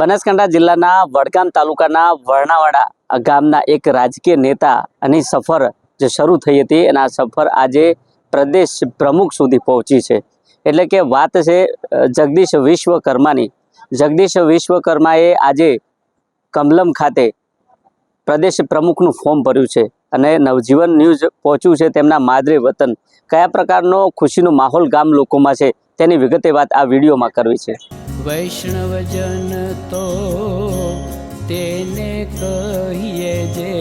બનાસકાંઠા જિલ્લાના વડગામ તાલુકાના વર્ણાવાડા ગામના એક રાજકીય નેતા અને સફર જે શરૂ થઈ હતી અને આ સફર આજે પ્રદેશ પ્રમુખ સુધી પહોંચી છે. એટલે કે વાત છે જગદીશ વિશ્વકર્માની. જગદીશ વિશ્વકર્માએ આજે કમલમ ખાતે પ્રદેશ પ્રમુખનું ફોર્મ ભર્યું છે અને નવજીવન ન્યૂઝ પહોંચ્યું છે તેમના માદરે વતન. કયા પ્રકારનો ખુશીનો માહોલ ગામ લોકોમાં છે તેની વિગતે વાત આ વિડીયોમાં કરવી છે. વૈષ્ણવજન તો તેને કહીએ જે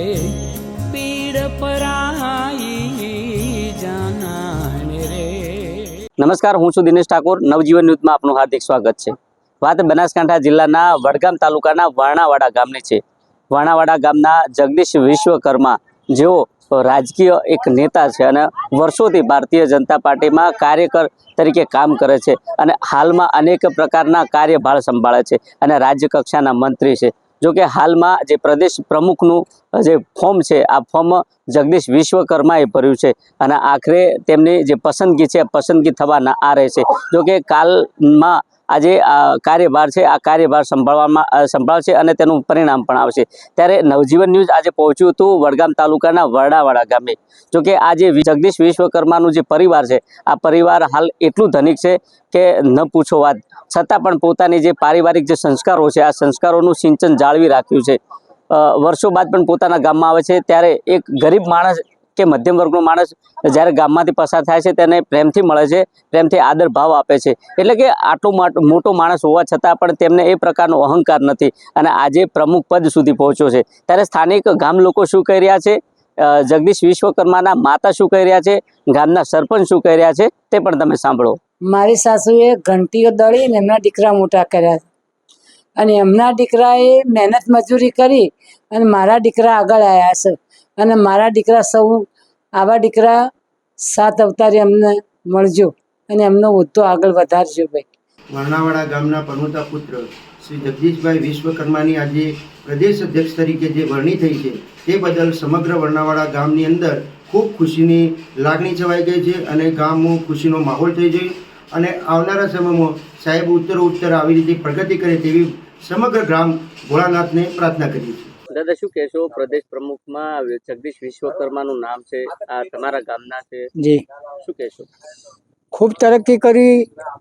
પીડ પરાઈ જાનાને રે. નમસ્કાર, હું છું દિનેશ ઠાકોર. નવજીવન ન્યૂઝમાં આપનું હાર્દિક સ્વાગત છે. વાત બનાસકાંઠા જિલ્લાના વડગામ તાલુકાના વાણાવાડા ગામની છે. વાણાવાડા ગામના જગદીશ વિશ્વકર્મા જેઓ રાજકીય એક નેતા છે અને વર્ષોથી ભારતીય જનતા પાર્ટીમાં કાર્યકર તરીકે કામ કરે છે અને હાલમાં અનેક પ્રકારના કાર્યભાર સંભાળે છે અને રાજ્ય કક્ષાના મંત્રી છે. જો કે હાલમાં જે પ્રદેશ પ્રમુખનું જે ફોર્મ છે, આ ફોર્મ જગદીશ વિશ્વકર્માએ ભર્યું છે અને આખરે તેમની જે પસંદગી છે, પસંદગી થવાના આ રહેશે જો કે કાલમાં આજે આ કાર્યભાર છે, આ કાર્યભાર સંભાળવામાં સંભાળશે અને તેનું પરિણામ પણ આવશે. ત્યારે નવજીવન ન્યૂઝ આજે પહોંચ્યું હતું વડગામ તાલુકાના વરડાવાડા ગામે. જોકે આજે જગદીશ વિશ્વકર્માનું જે પરિવાર છે, આ પરિવાર હાલ એટલું ધનિક છે કે ન પૂછો વાત. છતાં પણ પોતાની જે પારિવારિક જે સંસ્કારો છે, આ સંસ્કારોનું સિંચન જાળવી રાખ્યું છે. વર્ષો બાદ પણ પોતાના ગામમાં આવે છે. ત્યારે એક ગરીબ માણસ કે મધ્યમ વર્ગનો માણસ જ્યારે ગામમાંથી પસાર થાય છે, તેને પ્રેમથી મળે છે, પ્રેમથી આદર ભાવ આપે છે. એટલે કે આટલો માટ- માણસ હોવા છતાં પણ તેમને એ પ્રકારનો અહંકાર નથી અને આજે પ્રમુખ પદ સુધી પહોંચ્યો છે. ત્યારે સ્થાનિક ગામ લોકો શું કહી રહ્યા છે? જગદીશ વિશ્વકર્માના માતા શું કહી રહ્યા છે? ગામના સરપંચ શું કહી રહ્યા છે? તે પણ તમે સાંભળો. મારી સાસુએ ઘંટીઓ દળીને એમના દીકરા મોટા કર્યા. અને એમના દીકરાએ મહેનત મજૂરી કરી અને મારા દીકરા આગળ આવ્યા છે. અને મારા દીકરા સૌ, આવા દીકરા સાત અવતારે અમને મળજો અને એમનો હોદ્દો આગળ વધારજો ભાઈ. વર્ણાવાડા ગામના પનોતા પુત્ર શ્રી જગદીશભાઈ વિશ્વકર્માની આજે પ્રદેશ અધ્યક્ષ તરીકે જે વરણી થઈ છે, તે બદલ સમગ્ર વર્ણાવાડા ગામની અંદર ખૂબ ખુશીની લાગણી છવાઈ ગઈ છે અને ગામમાં ખુશીનો માહોલ થઈ ગયો. અને આવનારા સમયમાં સાહેબ ઉત્તર ઉત્તર આવી રીતે પ્રગતિ કરે તેવી સમગ્ર ગ્રામ ભોળાનાથને પ્રાર્થના કરીએ છીએ. દાદા શું કહેશો? પ્રદેશ પ્રમુખમાં જગદીશ વિશ્વકર્માનું નામ છે આ તમારા ગામના છે? જી. શું કહેશો? ખૂબ તરક્કી કરી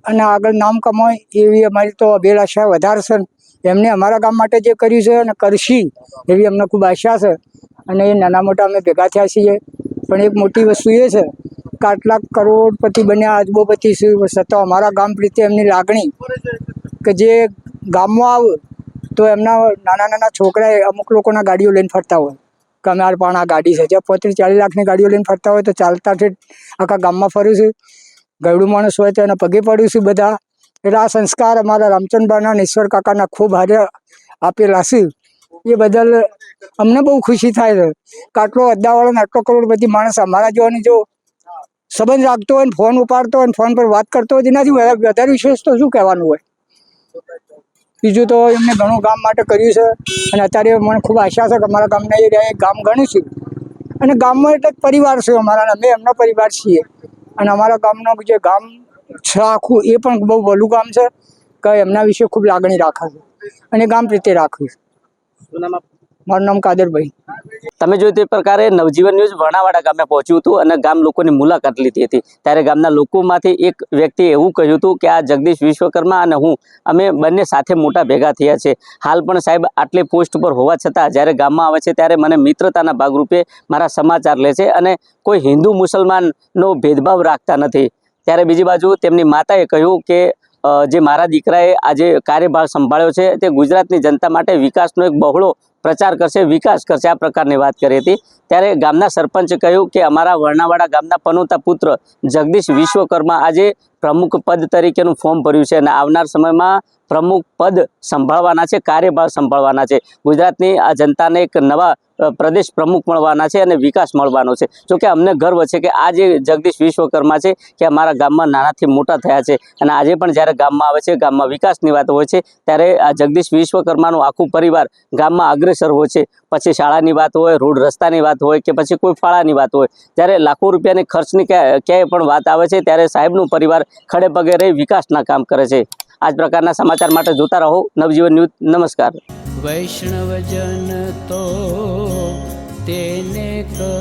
અને આગળ નામ કમાય એવી અમારી તો અભિલાષા વધારે છે. એમને અમારા ગામ માટે જે કર્યું છે અને કરશી એવી અમને ખૂબ આશા છે. અને એ નાના મોટા અમે ભેગા થયા છીએ. પણ એક મોટી વસ્તુ એ છે કે આટલા કરોડપતિ બન્યા અજબોપતિ છે છતાં અમારા ગામ પ્રત્યે એમની લાગણી કે જે ગામમાં આવ, તો એમના નાના નાના છોકરાએ અમુક લોકોના ગાડીઓ લઈને ફરતા હોય. કે અમારે પણ આ ગાડી છે. જ્યાં પોત્રીસ ચાલીસ લાખની ગાડીઓ લઈને ફરતા હોય તો ચાલતા આખા ગામમાં ફર્યું છે. ગયડું માણસ હોય તો એના પગે પડ્યું છે બધા. એટલે આ સંસ્કાર અમારા રામચંદ્રબાના અને ઈશ્વર કાકાના ખૂબ હારે આપેલા છે. એ બદલ અમને બહુ ખુશી થાય છે. કે આટલો અદ્દાવાળો ને આટલો કરોડપતિ માણસ અમારા જોવાની જો સંબંધ રાખતો હોય ને, ફોન ઉપાડતો હોય ને, ફોન પર વાત કરતો હોય વધારે વધારે વિશેષ તો શું કહેવાનું હોય? બીજું તો એમને ઘણું ગામ માટે કર્યું છે. અને અત્યારે મને ખૂબ આશા છે કે અમારા ગામના એરિયાએ ગામ ઘણું છે અને ગામમાં એટલે એક પરિવાર છે અમારા અમે એમનો પરિવાર છીએ. અને અમારા ગામનો જે ગામ છે આખું એ પણ બહુ વલું ગામ છે, કે એમના વિશે ખૂબ લાગણી રાખે છે. અને ગામ પ્રત્યે રાખે છે. મારું નામ કાદરભાઈ. તમે જોયું તે પ્રકારે નવજીવન ન્યૂઝ વર્ણાવાડા ગામે પહોંચ્યું હતું અને ગામ લોકોની મુલાકાત લીધી હતી. ત્યારે ગામના લોકોમાંથી એક વ્યક્તિએ એવું કહ્યું હતું કે આ જગદીશ વિશ્વકર્મા અને હું, અમે બંને સાથે મોટા ભેગા થયા છે. હાલ પણ સાહેબ આટલી પોસ્ટ પર હોવા છતાં જ્યારે ગામમાં આવે છે ત્યારે મને મિત્રતાના ભાગરૂપે મારા સમાચાર લે છે અને કોઈ હિન્દુ મુસલમાનનો ભેદભાવ રાખતા નથી. ત્યારે બીજી બાજુ તેમની માતાએ કહ્યું કે જે મારા દીકરાએ આજે કાર્યભાર સંભાળ્યો છે તે ગુજરાતની જનતા માટે વિકાસનો એક બહોળો પ્રચાર કરશે, વિકાસ કરશે, આ પ્રકારની વાત કરી હતી. ત્યારે ગામના સરપંચે કહ્યું કે અમારા વર્ણાવાડા ગામના પનોતા પુત્ર જગદીશ વિશ્વકર્મા આજે પ્રમુખ પદ તરીકેનું ફોર્મ ભર્યું છે અને આવનાર સમયમાં પ્રમુખ પદ સંભાળવાના છે, કાર્યભાર સંભાળવાના છે. ગુજરાતની આ જનતાને એક નવા પ્રદેશ પ્રમુખ મળવાના છે અને વિકાસ મળવાનો છે. જો કે અમને ગર્વ છે કે આ જે જગદીશ વિશ્વકર્મા છે, કે અમારા ગામમાં નાનાથી મોટા થયા છે અને આજે પણ જ્યારે ગામમાં આવે છે, ગામમાં વિકાસની વાત હોય છે, ત્યારે આ જગદીશ વિશ્વકર્માનું આખું પરિવાર ગામમાં અગ્રેસર હોય છે. પછી શાળાની વાત હોય, રોડ રસ્તાની વાત હોય કે પછી કોઈ ફાળાની વાત હોય. જ્યારે લાખો રૂપિયાની ખર્ચની ક્યાંય પણ વાત આવે છે, ત્યારે સાહેબનું પરિવાર ખડે પગે રહી વિકાસના કામ કરે છે. આ જ પ્રકારના સમાચાર માટે જોતા રહો. નવજીવન ન્યૂઝ, નમસ્કાર. વૈષ્ણવજન તો તેને કર